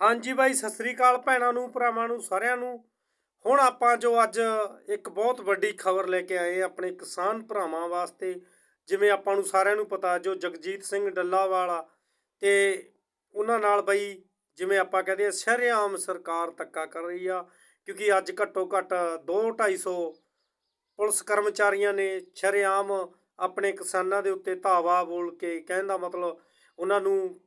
ਹਾਂਜੀ ਬਾਈ, ਸਤਿ ਸ੍ਰੀ ਅਕਾਲ ਭੈਣਾਂ ਨੂੰ, ਭਰਾਵਾਂ ਨੂੰ, ਸਾਰਿਆਂ ਨੂੰ। ਹੁਣ ਆਪਾਂ ਜੋ ਅੱਜ ਇੱਕ ਬਹੁਤ ਵੱਡੀ ਖਬਰ ਲੈ ਕੇ ਆਏ ਆਪਣੇ ਕਿਸਾਨ ਭਰਾਵਾਂ ਵਾਸਤੇ, ਜਿਵੇਂ ਆਪਾਂ ਨੂੰ ਸਾਰਿਆਂ ਨੂੰ ਪਤਾ, ਜੋ ਜਗਜੀਤ ਸਿੰਘ ਡੱਲਾ ਵਾਲਾ ਤੇ ਉਹਨਾਂ ਨਾਲ ਬਈ, ਜਿਵੇਂ ਆਪਾਂ ਕਹਦੇ ਆ, ਸ਼ਰੇਆਮ ਸਰਕਾਰ ਧੱਕਾ ਕਰ ਰਹੀ ਆ, ਕਿਉਂਕਿ ਅੱਜ ਘੱਟੋ ਘੱਟ 2 250 ਪੁਲਿਸ ਕਰਮਚਾਰੀਆਂ ਨੇ ਸ਼ਰੇਆਮ ਆਪਣੇ ਕਿਸਾਨਾਂ ਦੇ ਉੱਤੇ ਧਾਵਾ ਬੋਲ ਕੇ, ਕਹਿਣ ਦਾ ਮਤਲਬ ਉਹਨਾਂ ਨੂੰ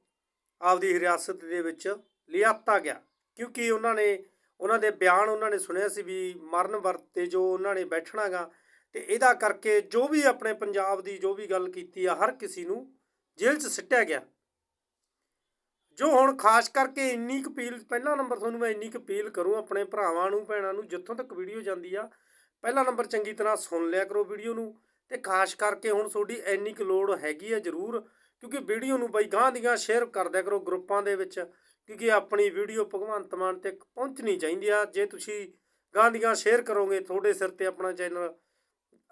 ਆਪਦੀ ਹਿਰਾਸਤ ਦੇ ਵਿੱਚ ਲਿਆਤਾ ਗਿਆ। ਕਿਉਂਕਿ ਉਹਨਾਂ ਨੇ, ਉਹਨਾਂ ਦੇ ਬਿਆਨ ਉਹਨਾਂ ਨੇ ਸੁਣਿਆ ਸੀ ਵੀ ਮਰਨ ਵਰਤ ਤੇ ਜੋ ਉਹਨਾਂ ਨੇ ਬੈਠਣਾਗਾ ਤੇ ਇਹਦਾ ਕਰਕੇ ਜੋ ਵੀ ਆਪਣੇ ਪੰਜਾਬ ਦੀ ਜੋ ਵੀ ਗੱਲ ਕੀਤੀ ਆ, ਹਰ ਕਿਸੇ ਨੂੰ ਜੇਲ੍ਹ 'ਚ ਸਿੱਟਿਆ ਗਿਆ। ਜੋ ਹੁਣ ਖਾਸ ਕਰਕੇ ਇੰਨੀ ਕੁ ਅਪੀਲ, ਪਹਿਲਾ ਨੰਬਰ ਤੁਹਾਨੂੰ ਮੈਂ ਇੰਨੀ ਕੁ ਅਪੀਲ ਕਰੂੰ ਆਪਣੇ ਭਰਾਵਾਂ ਨੂੰ, ਭੈਣਾਂ ਨੂੰ, ਜਿੱਥੋਂ ਤੱਕ ਵੀਡੀਓ ਜਾਂਦੀ ਆ, ਪਹਿਲਾ ਨੰਬਰ ਚੰਗੀ ਤਰ੍ਹਾਂ ਸੁਣ ਲਿਆ ਕਰੋ ਵੀਡੀਓ ਨੂੰ, ਤੇ ਖਾਸ ਕਰਕੇ ਹੁਣ ਤੁਹਾਡੀ ਇੰਨੀ ਕੁ ਲੋੜ ਹੈਗੀ ਆ ਜ਼ਰੂਰ, ਕਿਉਂਕਿ ਵੀਡੀਓ ਨੂੰ ਬਈ ਗਾਂ ਦੀਆਂ ਸ਼ੇਅਰ ਕਰ ਦਿਆ ਕਰੋ ਗਰੁੱਪਾਂ ਦੇ ਵਿੱਚ ਕਿਉਂਕਿ ਆਪਣੀ ਵੀਡੀਓ ਭਗਵੰਤ ਮਾਨ ਤੱਕ ਪਹੁੰਚਣੀ ਚਾਹੀਦੀ ਆ। ਜੇ ਤੁਸੀਂ ਗਾਂ ਦੀਆਂ ਸ਼ੇਅਰ ਕਰੋਗੇ, ਤੁਹਾਡੇ ਸਿਰ ਤੇ ਆਪਣਾ ਚੈਨਲ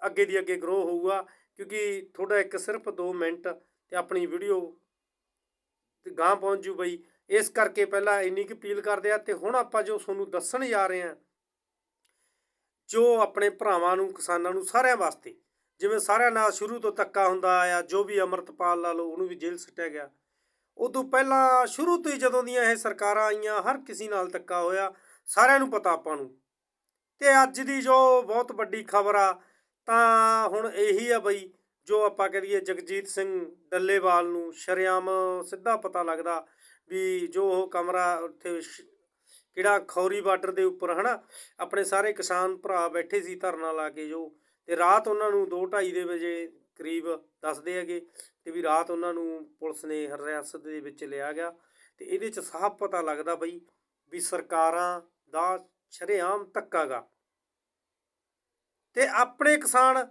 ਅੱਗੇ ਦੀ ਅੱਗੇ ਗਰੋ ਹੋਊਗਾ। ਕਿਉਂਕਿ ਤੁਹਾਡਾ ਇੱਕ ਸਿਰਫ 2 ਮਿੰਟ ਤੇ ਆਪਣੀ ਵੀਡੀਓ ਤੇ ਗਾਂ ਪਹੁੰਚ ਜੂ ਬਈ। ਇਸ ਕਰਕੇ ਪਹਿਲਾਂ ਇੰਨੀ ਕੁ ਅਪੀਲ ਕਰਦੇ ਆ ਤੇ ਹੁਣ ਆਪਾਂ ਜੋ ਤੁਹਾਨੂੰ ਦੱਸਣ ਜਾ ਰਹੇ ਆ, ਜੋ ਆਪਣੇ ਭਰਾਵਾਂ ਨੂੰ, ਕਿਸਾਨਾਂ ਨੂੰ ਸਾਰਿਆਂ ਵਾਸਤੇ, ਜਿਵੇਂ ਸਾਰਿਆਂ ਨਾਲ ਸ਼ੁਰੂ ਤੋਂ ਤੱਕਾ ਹੁੰਦਾ ਆਇਆ, ਜੋ ਵੀ ਅਮਰਤਪਾਲ ਲਾ ਲਓ, ਉਹਨੂੰ ਵੀ ਜੇਲ੍ਹ ਸੱਟਿਆ ਗਿਆ। ਉਦੋਂ ਪਹਿਲਾਂ ਸ਼ੁਰੂ ਤੋਂ ਹੀ ਜਦੋਂ ਦੀਆਂ ਇਹ ਸਰਕਾਰਾਂ ਆਈਆਂ, ਹਰ ਕਿਸੇ ਨਾਲ ਧੱਕਾ ਹੋਇਆ, ਸਾਰਿਆਂ ਨੂੰ ਪਤਾ ਆਪਾਂ ਨੂੰ। ਤੇ ਅੱਜ ਦੀ ਜੋ ਬਹੁਤ ਵੱਡੀ ਖਬਰ ਆ, ਤਾਂ ਹੁਣ ਇਹੀ ਆ ਬਈ, ਜੋ ਆਪਾਂ ਕਹੀਏ ਜਗਜੀਤ ਸਿੰਘ ਡੱਲੇਵਾਲ ਨੂੰ ਸ਼ਰੇਆਮ ਸਿੱਧਾ ਪਤਾ ਲੱਗਦਾ ਵੀ ਜੋ ਉਹ ਕਮਰਾ ਉੱਥੇ ਕਿਹੜਾ ਖੌਰੀ ਬਾਰਡਰ ਦੇ ਉੱਪਰ ਹਨਾ, ਆਪਣੇ ਸਾਰੇ ਕਿਸਾਨ ਭਰਾ ਬੈਠੇ ਸੀ ਧਰਨਾ ਲਾ ਕੇ ਜੋ, ਤੇ ਰਾਤ ਉਹਨਾਂ ਨੂੰ 2:30 ਦੇ ਵਜੇ ਕਰੀਬ ਦੱਸਦੇ ਹੈਗੇ ਤੇ ਵੀ ਰਾਤ ਉਹਨਾਂ ਨੂੰ ਪੁਲਿਸ ਨੇ ਹਿਰਾਸਤ ਦੇ ਵਿੱਚ ਲਿਆ ਗਿਆ ਤੇ ਇਹਦੇ ਚ ਸਾਫ਼ ਪਤਾ ਲੱਗਦਾ ਬਈ ਵੀ ਸਰਕਾਰਾਂ ਦਾ ਸ਼ਰੇਆਮ ਧੱਕਾ ਤੇ ਆਪਣੇ ਕਿਸਾਨ,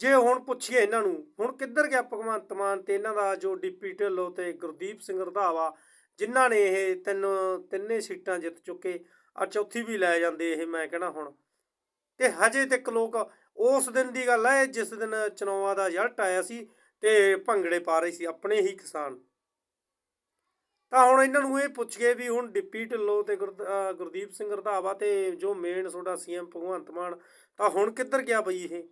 ਜੇ ਹੁਣ ਪੁੱਛੀਏ ਇਹਨਾਂ ਨੂੰ, ਹੁਣ ਕਿੱਧਰ ਗਿਆ ਭਗਵੰਤ ਮਾਨ ਤੇ ਇਹਨਾਂ ਦਾ ਜੋ ਡਿਪਟੀ ਢਿੱਲੋਂ ਤੇ ਗੁਰਦੀਪ ਸਿੰਘ ਰਧਾਵਾ, ਜਿਨ੍ਹਾਂ ਨੇ ਇਹ ਤਿੰਨ, ਤਿੰਨੇ ਸੀਟਾਂ ਜਿੱਤ ਚੁੱਕੇ ਆ ਚੌਥੀ ਵੀ ਲੈ ਜਾਂਦੇ ਇਹ ਮੈਂ ਕਹਿਣਾ ਹੁਣ। ਤੇ ਹਜੇ ਤੱਕ ਲੋਕ ਉਸ ਦਿਨ ਦੀ ਗੱਲ ਹੈ ਜਿਸ ਦਿਨ ਚਨੌਆ ਦਾ ਰਿਜ਼ਲਟ ਆਇਆ ਸੀ ਤੇ ਭੰਗੜੇ ਪਾ ਰਹੇ ਸੀ ਆਪਣੇ ਹੀ ਕਿਸਾਨ। ਤਾਂ ਹੁਣ ਇਹਨਾਂ ਨੂੰ ਇਹ ਪੁੱਛ ਗਏ ਵੀ ਹੁਣ ਡਿਪਟੀ ਢਿੱਲੋਂ ਤੇ ਗੁਰ- ਗੁਰਦੀਪ ਸਿੰਘ ਰਧਾਵਾ ਤੇ ਜੋ ਮੇਨ ਤੁਹਾਡਾ ਸੀਐਮ ਭਗਵੰਤ ਮਾਨ, ਤਾਂ ਹੁਣ ਕਿੱਧਰ ਗਿਆ ਬਈ ਇਹ?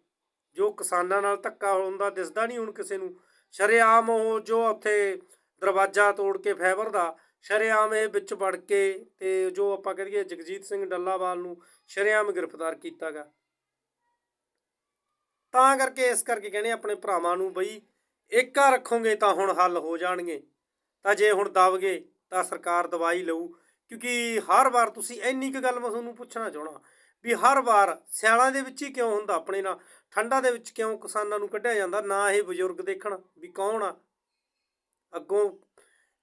ਜੋ ਕਿਸਾਨਾਂ ਨਾਲ ਧੱਕਾ ਹੁੰਦਾ, ਦਿਸਦਾ ਨਹੀਂ ਹੁਣ ਕਿਸੇ ਨੂੰ। ਸ਼ਰੇਆਮ ਉਹ ਜੋ ਉੱਥੇ ਦਰਵਾਜ਼ਾ ਤੋੜ ਕੇ ਫੈਬਰ ਦਾ, ਸ਼ਰੇਆਮ ਇਹ ਵਿੱਚ ਵੜ ਕੇ ਤੇ ਜੋ ਆਪਾਂ ਕਹੀਏ ਜਗਜੀਤ ਸਿੰਘ ਡੱਲਾਵਾਲ ਨੂੰ ਸ਼ਰੇਆਮ ਗ੍ਰਿਫਤਾਰ ਕੀਤਾ ਕੀਤਾਗਾ ਤਾਂ ਕਰਕੇ ਇਸ ਕਰਕੇ ਕਹਿੰਦੇ ਆਪਣੇ ਭਰਾਵਾਂ ਨੂੰ ਬਈ ਏਕਾ ਰੱਖੋਗੇ ਤਾਂ ਹੁਣ ਹੱਲ ਹੋ ਜਾਣਗੇ। ਤਾਂ ਜੇ ਹੁਣ ਦਬਗੇ ਤਾਂ ਸਰਕਾਰ ਦਵਾਈ ਲਊ। ਕਿਉਂਕਿ ਹਰ ਵਾਰ ਤੁਸੀਂ ਇੰਨੀ ਕੁ ਗੱਲ ਮੈਂ ਤੁਹਾਨੂੰ ਪੁੱਛਣਾ ਚਾਹਣਾ ਵੀ ਹਰ ਵਾਰ ਸਿਆਲਾਂ ਦੇ ਵਿੱਚ ਹੀ ਕਿਉਂ ਹੁੰਦਾ ਆਪਣੇ ਨਾਲ? ਠੰਡਾ ਦੇ ਵਿੱਚ ਕਿਉਂ ਕਿਸਾਨਾਂ ਨੂੰ ਕੱਢਿਆ ਜਾਂਦਾ? ਨਾ ਇਹ ਬਜ਼ੁਰਗ ਦੇਖਣ ਵੀ ਕੌਣ ਆ? ਅੱਗੋਂ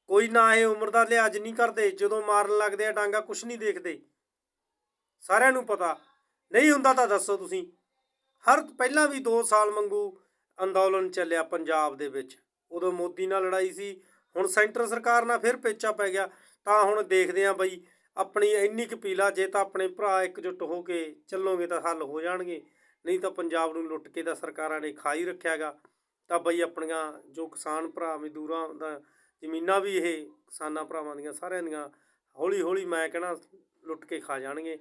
ਕੋਈ ਨਾ ਇਹ ਉਮਰ ਦਾ ਲਿਹਾਜ਼ ਨਹੀਂ ਕਰਦੇ, ਜਦੋਂ ਮਾਰਨ ਲੱਗਦੇ ਆ ਡਾਂਗਾ ਕੁਛ ਨਹੀਂ ਦੇਖਦੇ। ਸਾਰਿਆਂ ਨੂੰ ਪਤਾ। ਨਹੀਂ ਹੁੰਦਾ ਤਾਂ ਦੱਸੋ ਤੁਸੀਂ। ਹਰ ਪਹਿਲਾਂ ਵੀ 2 ਸਾਲ ਮੰਗੂ ਅੰਦੋਲਨ ਚੱਲਿਆ ਪੰਜਾਬ ਦੇ ਵਿੱਚ। ਉਦੋਂ ਮੋਦੀ ਨਾਲ ਲੜਾਈ ਸੀ, ਹੁਣ ਸੈਂਟਰ ਸਰਕਾਰ ਨਾਲ ਫਿਰ ਪੇਚਾ ਪੈ ਗਿਆ। ਤਾਂ ਹੁਣ ਦੇਖਦੇ ਆ ਬਈ ਆਪਣੀ ਇੰਨੀ ਕੁ ਪੀਲਾ, ਜੇ ਤਾਂ ਆਪਣੇ ਭਰਾ ਇਕਜੁੱਟ ਹੋ ਕੇ ਚੱਲੋਗੇ ਤਾਂ ਹੱਲ ਹੋ ਜਾਣਗੇ। ਨਹੀਂ ਤਾਂ ਪੰਜਾਬ ਨੂੰ ਲੁੱਟ ਕੇ ਤਾਂ ਸਰਕਾਰਾਂ ਨੇ ਖਾ ਹੀ ਰੱਖਿਆਗਾ ਤਾਂ ਬਈ ਆਪਣੀਆਂ ਜੋ ਕਿਸਾਨ ਭਰਾ, ਮਜ਼ਦੂਰਾਂ ਦਾ ਜ਼ਮੀਨਾਂ ਵੀ ਇਹ ਕਿਸਾਨਾਂ ਭਰਾਵਾਂ ਦੀਆਂ ਸਾਰਿਆਂ ਦੀਆਂ ਹੌਲੀ ਹੌਲੀ ਮੈਂ ਕਹਿਣਾ ਲੁੱਟ ਕੇ ਖਾ ਜਾਣਗੇ।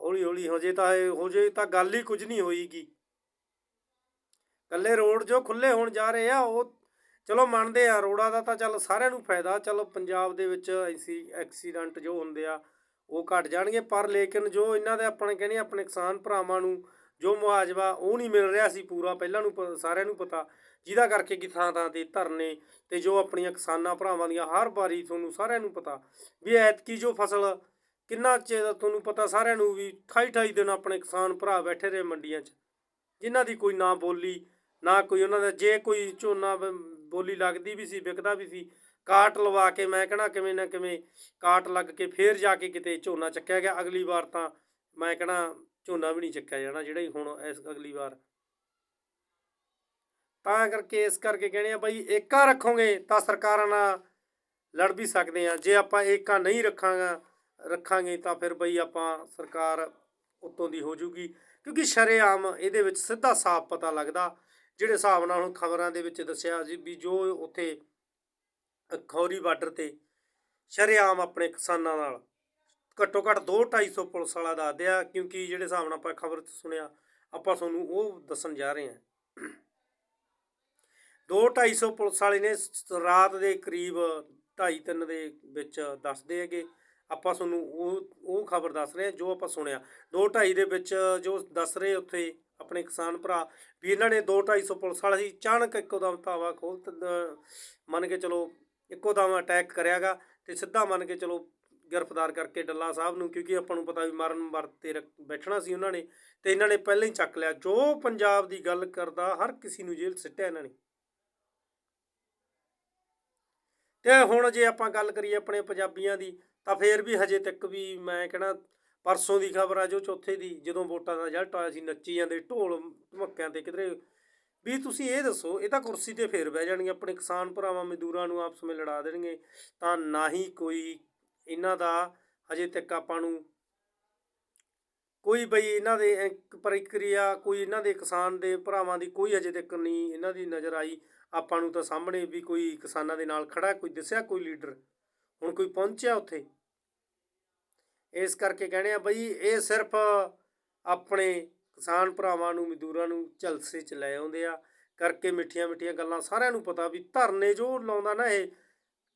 ਹੌਲੀ ਹੌਲੀ ਹੋ ਜੇ ਤਾਂ ਇਹ, ਹੋ ਜੇ ਤਾਂ ਗੱਲ ਹੀ ਕੁਝ ਨਹੀਂ ਹੋਈਗੀ ਕੱਲੇ ਰੋਡ ਜੋ ਖੁੱਲੇ ਹੋਣ ਜਾ ਰਹੇ ਆ, ਉਹ ਚਲੋ ਮੰਨਦੇ ਆ, ਰੋਡਾਂ ਦਾ ਤਾਂ ਚੱਲ ਸਾਰਿਆਂ ਨੂੰ ਫਾਇਦਾ, ਚਲੋ ਪੰਜਾਬ ਦੇ ਵਿੱਚ ਐਸੀ ਐਕਸੀਡੈਂਟ ਜੋ ਹੁੰਦੇ ਆ, ਉਹ ਘਟ ਜਾਣਗੇ, ਪਰ ਲੇਕਿਨ ਜੋ ਇਹਨਾਂ ਦੇ ਆਪਣੇ ਕਹਿੰਦੇ ਆਪਣੇ ਕਿਸਾਨ ਭਰਾਵਾਂ ਨੂੰ ਜੋ ਮੁਆਵਜ਼ਾ ਉਹ ਨਹੀਂ ਮਿਲ ਰਿਹਾ ਸੀ ਪੂਰਾ, ਪਹਿਲਾਂ ਨੂੰ ਪ- ਸਾਰਿਆਂ ਨੂੰ ਪਤਾ, ਜਿਹਦਾ ਕਰਕੇ ਕਿ ਥਾਂ ਥਾਂ ਤੇ ਧਰਨੇ ਤੇ ਜੋ ਆਪਣੀਆਂ ਕਿਸਾਨਾਂ ਭਰਾਵਾਂ ਦੀਆਂ ਹਰ ਵਾਰੀ ਤੁਹਾਨੂੰ ਸਾਰਿਆਂ ਨੂੰ ਪਤਾ ਵੀ ਐਤਕੀ ਜੋ ਫਸਲ ਕਿੰਨਾ ਚਿਰ ਤੁਹਾਨੂੰ ਪਤਾ ਸਾਰਿਆਂ ਨੂੰ ਵੀ 28 28 ਦਿਨ ਆਪਣੇ ਕਿਸਾਨ ਭਰਾ ਬੈਠੇ ਰਹੇ ਮੰਡੀਆਂ 'ਚ, ਜਿਨ੍ਹਾਂ ਦੀ ਕੋਈ ਨਾ ਬੋਲੀ ਨਾ ਕੋਈ ਉਹਨਾਂ ਦਾ, ਜੇ ਕੋਈ ਝੋਨਾ ਬੋਲੀ ਲੱਗਦੀ ਵੀ ਸੀ, ਵਿਕਦਾ ਵੀ ਸੀ, ਕਾਟ ਲਵਾ ਕੇ ਮੈਂ ਕਹਣਾ ਕਿਵੇਂ ਨਾ ਕਿਵੇਂ ਕਾਟ ਲੱਗ ਕੇ ਫੇਰ ਜਾ ਕੇ ਕਿਤੇ ਝੋਨਾ ਚੱਕਿਆ ਗਿਆ। ਅਗਲੀ ਵਾਰ ਤਾਂ ਮੈਂ ਕਹਣਾ ਝੋਨਾ ਵੀ ਨਹੀਂ ਚੱਕਿਆ ਜਾਣਾ, ਜਿਹੜਾ ਹੀ ਹੁਣ ਇਸ ਅਗਲੀ ਵਾਰ। ਤਾਂ ਕਰਕੇ ਇਸ ਕਰਕੇ ਕਹਿੰਦੇ ਆ ਬਈ ਏਕਾ ਰੱਖੋਗੇ ਤਾਂ ਸਰਕਾਰਾਂ ਨਾਲ ਲੜ ਵੀ ਸਕਦੇ ਆ। ਜੇ ਆਪਾਂ ਏਕਾ ਨਹੀਂ ਰੱਖਾਂਗਾ, ਰੱਖਾਂਗੇ ਤਾਂ ਫਿਰ ਬਈ ਆਪਾਂ ਸਰਕਾਰ ਉੱਤੋਂ ਦੀ ਹੋ ਜੂਗੀ। ਕਿਉਂਕਿ ਸ਼ਰੇਆਮ ਇਹਦੇ ਵਿੱਚ ਸਿੱਧਾ ਸਾਫ਼ ਪਤਾ ਲੱਗਦਾ ਜਿਹੜੇ ਹਿਸਾਬ ਨਾਲ ਹੁਣ ਖਬਰਾਂ ਦੇ ਵਿੱਚ ਦੱਸਿਆ ਸੀ ਵੀ ਜੋ ਉੱਥੇ ਖੌਰੀ ਬਾਰਡਰ ਤੇ ਸ਼ਰੇਆਮ ਆਪਣੇ ਕਿਸਾਨਾਂ ਨਾਲ ਘੱਟੋ ਘੱਟ 2 250 ਪੁਲਿਸ ਵਾਲਾ ਦੱਸਦੇ ਆ, ਕਿਉਂਕਿ ਜਿਹੜੇ ਹਿਸਾਬ ਨਾਲ ਆਪਾਂ ਖਬਰ ਸੁਣਿਆ, ਆਪਾਂ ਤੁਹਾਨੂੰ ਉਹ ਦੱਸਣ ਜਾ ਰਹੇ ਹਾਂ। 2 250 ਪੁਲਿਸ ਵਾਲੇ ਨੇ ਰਾਤ ਦੇ ਕਰੀਬ 2:30 3 ਦੇ ਵਿੱਚ ਦੱਸਦੇ ਹੈਗੇ। ਆਪਾਂ ਤੁਹਾਨੂੰ ਉਹ ਉਹ ਖਬਰ ਦੱਸ ਰਹੇ ਹਾਂ, ਜੋ ਆਪਾਂ ਸੁਣਿਆ। 2 2:30 ਦੇ ਵਿੱਚ ਜੋ ਦੱਸ ਰਹੇ ਉੱਥੇ ਆਪਣੇ ਕਿਸਾਨ ਭਰਾ, ਵੀ ਇਹਨਾਂ ਨੇ 2 250 ਪੁਲਿਸ ਵਾਲਾ ਸੀ ਅਚਾਨਕ ਇੱਕੋ ਦਮ ਧਾਵਾ ਖੋਲ ਮੰਨ ਕੇ ਚਲੋ ਇੱਕੋ ਦਮ ਅਟੈਕ ਕਰਿਆਗਾ ਤੇ ਸਿੱਧਾ ਮੰਨ ਕੇ ਚਲੋ ਗ੍ਰਿਫਤਾਰ ਕਰਕੇ ਡੱਲਾ ਸਾਹਿਬ ਨੂੰ, ਕਿਉਂਕਿ ਆਪਾਂ ਨੂੰ ਪਤਾ ਵੀ ਮਰਨ ਵਰਤੇ ਰੱਖ- ਬੈਠਣਾ ਸੀ ਉਹਨਾਂ ਨੇ ਤੇ ਇਹਨਾਂ ਨੇ ਪਹਿਲਾਂ ਹੀ ਚੱਕ ਲਿਆ। ਜੋ ਪੰਜਾਬ ਦੀ ਗੱਲ ਕਰਦਾ, ਹਰ ਕਿਸੇ ਨੂੰ ਜੇਲ੍ਹ ਸਿੱਟਿਆ ਇਹਨਾਂ ਨੇ। ਤੇ ਹੁਣ ਜੇ ਆਪਾਂ ਗੱਲ ਕਰੀਏ ਆਪਣੇ ਪੰਜਾਬੀਆਂ ਦੀ, ਤਾਂ ਫੇਰ ਵੀ ਹਜੇ ਤੱਕ ਵੀ ਮੈਂ ਕਹਿਣਾ ਪਰਸੋਂ ਦੀ ਖਬਰ ਆ ਜੋ ਚੌਥੇ ਦੀ, ਜਦੋਂ ਵੋਟਾਂ ਦਾ ਰਿਜ਼ਲਟ ਆਇਆ ਸੀ ਨੱਚੀ ਜਾਂਦੇ ਢੋਲ ਧਮਕਿਆਂ ਤੇ ਕਿਧਰੇ। ਵੀ ਤੁਸੀਂ ਇਹ ਦੱਸੋ, ਇਹ ਤਾਂ ਕੁਰਸੀ ਤੇ ਫੇਰ ਬਹਿ ਜਾਣਗੇ ਆਪਣੇ ਕਿਸਾਨ ਭਰਾਵਾਂ ਮਜ਼ਦੂਰਾਂ ਨੂੰ ਆਪਸ ਵਿੱਚ ਲੜਾ ਦੇਣਗੇ, ਤਾਂ ਨਾ ਹੀ ਕੋਈ ਇਹਨਾਂ ਦਾ ਹਜੇ ਤੱਕ ਆਪਾਂ ਨੂੰ ਕੋਈ ਬਈ ਇਹਨਾਂ ਦੇ ਪ੍ਰਕਿਰਿਆ, ਕੋਈ ਇਹਨਾਂ ਦੇ ਕਿਸਾਨ ਦੇ ਭਰਾਵਾਂ ਦੀ ਕੋਈ ਅਜੇ ਤੱਕ ਨਹੀਂ ਇਹਨਾਂ ਦੀ ਨਜ਼ਰ ਆਈ। ਆਪਾਂ ਨੂੰ ਤਾਂ ਸਾਹਮਣੇ ਵੀ ਕੋਈ ਕਿਸਾਨਾਂ ਦੇ ਨਾਲ ਖੜਾ, ਕੋਈ ਦਿਸਿਆ ਕੋਈ ਲੀਡਰ? ਹੁਣ ਕੋਈ ਪਹੁੰਚਿਆ ਉੱਥੇ? ਇਸ ਕਰਕੇ ਕਹਿੰਦੇ ਆ ਬਈ ਇਹ ਸਿਰਫ ਆਪਣੇ ਕਿਸਾਨ ਭਰਾਵਾਂ ਨੂੰ, ਮਜ਼ਦੂਰਾਂ ਨੂੰ ਝਲਸੇ ਚ ਲੈ ਆਉਂਦੇ ਆ। ਕਰਕੇ ਮਿੱਠੀਆਂ ਮਿੱਠੀਆਂ ਗੱਲਾਂ ਸਾਰਿਆਂ ਨੂੰ ਪਤਾ ਵੀ ਧਰਨੇ ਜੋ ਲਾਉਂਦਾ ਨਾ ਇਹ।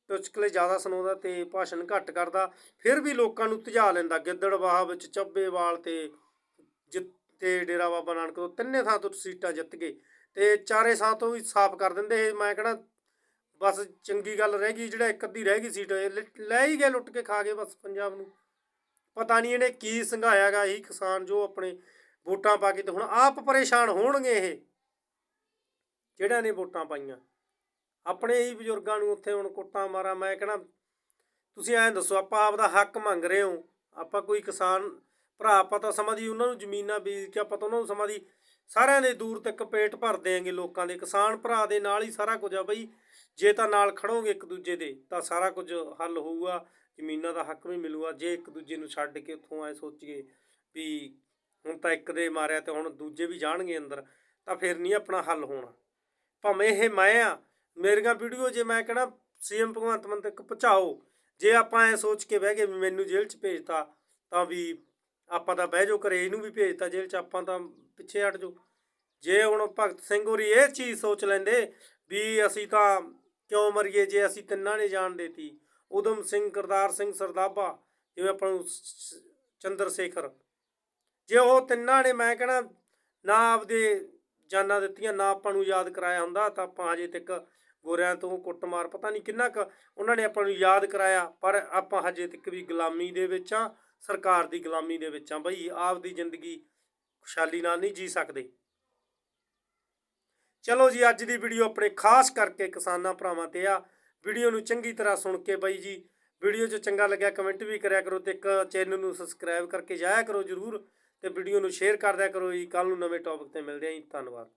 ਟੁਚਕਲੇ ਜ਼ਿਆਦਾ ਸੁਣਾਉਂਦਾ ਤੇ ਭਾਸ਼ਣ ਘੱਟ ਕਰਦਾ, ਫਿਰ ਵੀ ਲੋਕਾਂ ਨੂੰ ਧਜਾ ਲੈਂਦਾ। ਗਿੱਦੜਵਾਹ ਵਿੱਚ ਚੱਬੇਵਾਲ ਤੇ ਜਿੱਤ ਤੇ ਡੇਰਾ ਬਾਬਾ ਨਾਨਕ ਤੋਂ ਤਿੰਨੇ ਥਾਂ ਤੋਂ ਸੀਟਾਂ ਜਿੱਤ ਗਏ ਤੇ ਚਾਰੇ ਥਾਂ ਤੋਂ ਸਾਫ਼ ਕਰ ਦਿੰਦੇ ਇਹ ਮੈਂ ਕਹਣਾ ਬਸ ਚੰਗੀ ਗੱਲ ਰਹਿ ਗਈ, ਜਿਹੜਾ ਇੱਕ ਅੱਧੀ ਰਹਿ ਗਈ ਸੀਟ ਲੈ- ਹੀ ਗਏ ਲੁੱਟ ਕੇ ਖਾ ਗਏ ਬਸ ਪੰਜਾਬ ਨੂੰ। ਪਤਾ ਨਹੀਂ ਇਹਨੇ ਕੀ ਸੰਘਾਇਆਗਾ ਇਹੀ ਕਿਸਾਨ ਜੋ ਆਪਣੇ ਵੋਟਾਂ ਪਾ ਕੇ ਤੇ ਹੁਣ ਆਪ ਪਰੇਸ਼ਾਨ ਹੋਣਗੇ ਇਹ, ਜਿਹੜਾ ਨੇ ਵੋਟਾਂ ਪਾਈਆਂ। ਆਪਣੇ ਹੀ ਬਜ਼ੁਰਗਾਂ ਨੂੰ ਉੱਥੇ ਹੁਣ ਕੁੱਟਾਂ ਮਾਰਾ, ਮੈਂ ਕਹਣਾ ਤੁਸੀਂ ਐਂ ਦੱਸੋ, ਆਪਾਂ ਆਪ ਦਾ ਹੱਕ ਮੰਗ ਰਹੇ ਹੋ। ਆਪਾਂ ਕੋਈ ਕਿਸਾਨ ਭਰਾ, ਆਪਾਂ ਤਾਂ ਸਮਾਂ ਦੀ ਉਹਨਾਂ ਨੂੰ ਜ਼ਮੀਨਾਂ ਬੀਜ ਕੇ ਆਪਾਂ ਤਾਂ ਉਹਨਾਂ ਨੂੰ ਸਮਾਂ ਦੀ ਸਾਰਿਆਂ ਦੇ ਦੂਰ ਤੱਕ ਪੇਟ ਭਰ ਦੇਾਂਗੇ ਲੋਕਾਂ ਦੇ। ਕਿਸਾਨ ਭਰਾ ਦੇ ਨਾਲ ਹੀ ਸਾਰਾ ਕੁਝ ਆ ਬਈ। ਜੇ ਤਾਂ ਨਾਲ ਖੜੋਗੇ ਇੱਕ ਦੂਜੇ ਦੇ, ਤਾਂ ਸਾਰਾ ਕੁਝ ਹੱਲ ਹੋਊਗਾ। ਜ਼ਮੀਨਾਂ ਦਾ ਹੱਕ ਵੀ ਮਿਲੂਗਾ। ਜੇ ਇੱਕ ਦੂਜੇ ਨੂੰ ਛੱਡ ਕੇ ਉੱਥੋਂ ਐ ਸੋਚੀਏ ਵੀ ਹੁਣ ਤਾਂ ਇੱਕ ਦੇ ਮਾਰਿਆ ਤੇ ਹੁਣ ਦੂਜੇ ਵੀ ਜਾਣਗੇ ਅੰਦਰ, ਤਾਂ ਫਿਰ ਨਹੀਂ ਆਪਣਾ ਹੱਲ ਹੋਣਾ। ਭਾਵੇਂ ਇਹ ਮੈਂ ਆ, ਮੇਰੀਆਂ ਵੀਡੀਓ ਜੇ ਮੈਂ ਕਹਣਾ ਸੀਐਮ ਭਗਵੰਤ ਮਾਨ ਤੱਕ ਪਹੁੰਚਾਓ, ਜੇ ਆਪਾਂ ਐ ਸੋਚ ਕੇ ਬਹਿ ਗਏ ਵੀ ਮੈਨੂੰ ਜੇਲ੍ਹ 'ਚ ਭੇਜਤਾ, ਤਾਂ ਵੀ ਆਪਾਂ ਤਾਂ ਬਹਿ ਜਾਓ, ਘਰੇ ਇਹਨੂੰ ਵੀ ਭੇਜਤਾ ਜੇਲ੍ਹ 'ਚ, ਆਪਾਂ ਤਾਂ ਪਿੱਛੇ ਹਟ ਜਾਓ। ਜੇ ਹੁਣ ਭਗਤ ਸਿੰਘ ਹੋਰੀ ਇਹ ਚੀਜ਼ ਸੋਚ ਲੈਂਦੇ ਵੀ ਅਸੀਂ ਤਾਂ ਕਿਉਂ ਮਰੀਏ, ਜੇ ਅਸੀਂ ਤਿੰਨਾਂ ਨੇ ਜਾਨ ਦੇਤੀ। ਉਦਮ ਸਿੰਘ, ਕਰਤਾਰ ਸਿੰਘ, ਸਰਦਾਬਾ, ਜਿਵੇਂ ਆਪਾਂ ਨੂੰ ਚੰਦਰ ਸ਼ੇਖਰ। ਜੇ ਉਹ ਤਿੰਨਾਂ ਨੇ ਮੈਂ ਕਹਣਾ ਨਾ ਆਪਦੇ ਜਾਨਾਂ ਦਿੱਤੀਆਂ, ਨਾ ਆਪਾਂ ਨੂੰ ਯਾਦ ਕਰਾਇਆ ਹੁੰਦਾ, ਤਾਂ ਆਪਾਂ ਹਜੇ ਤੱਕ ਗੋਰਿਆਂ ਤੋਂ ਕੁੱਟਮਾਰ ਪਤਾ ਨਹੀਂ ਕਿੰਨਾ ਕੁ ਉਹਨਾਂ ਨੇ ਆਪਾਂ ਨੂੰ ਯਾਦ ਕਰਾਇਆ, ਪਰ ਆਪਾਂ ਹਜੇ ਤੱਕ ਵੀ ਗੁਲਾਮੀ ਦੇ ਵਿੱਚ ਆ ਸਰਕਾਰ ਦੀ ਗੁਲਾਮੀ ਦੇ ਵਿੱਚ ਆ ਬਈ ਆਪਦੀ ਜ਼ਿੰਦਗੀ ਖੁਸ਼ਹਾਲੀ ਨਾਲ ਨਹੀਂ ਜੀ ਸਕਦੇ। ਚਲੋ ਜੀ, ਅੱਜ ਦੀ ਵੀਡੀਓ ਆਪਣੇ ਖਾਸ ਕਰਕੇ ਕਿਸਾਨਾਂ ਭਰਾਵਾਂ ਤੇ ਆ। ਵੀਡੀਓ ਨੂੰ ਚੰਗੀ ਤਰ੍ਹਾਂ ਸੁਣ ਕੇ ਬਾਈ ਜੀ, ਵੀਡੀਓ 'ਚ ਚੰਗਾ ਲੱਗਿਆ ਕਮੈਂਟ ਵੀ ਕਰਿਆ ਕਰੋ ਤੇ ਇੱਕ ਚੈਨਲ ਨੂੰ ਸਬਸਕ੍ਰਾਈਬ ਕਰਕੇ ਜਾਇਆ ਕਰੋ ਜਰੂਰ ਤੇ ਵੀਡੀਓ ਨੂੰ ਸ਼ੇਅਰ ਕਰਦਿਆ ਕਰੋ ਜੀ। ਕੱਲ ਨੂੰ ਨਵੇਂ ਟੌਪਿਕ ਤੇ ਮਿਲਦੇ ਆਂ ਜੀ। ਧੰਨਵਾਦ।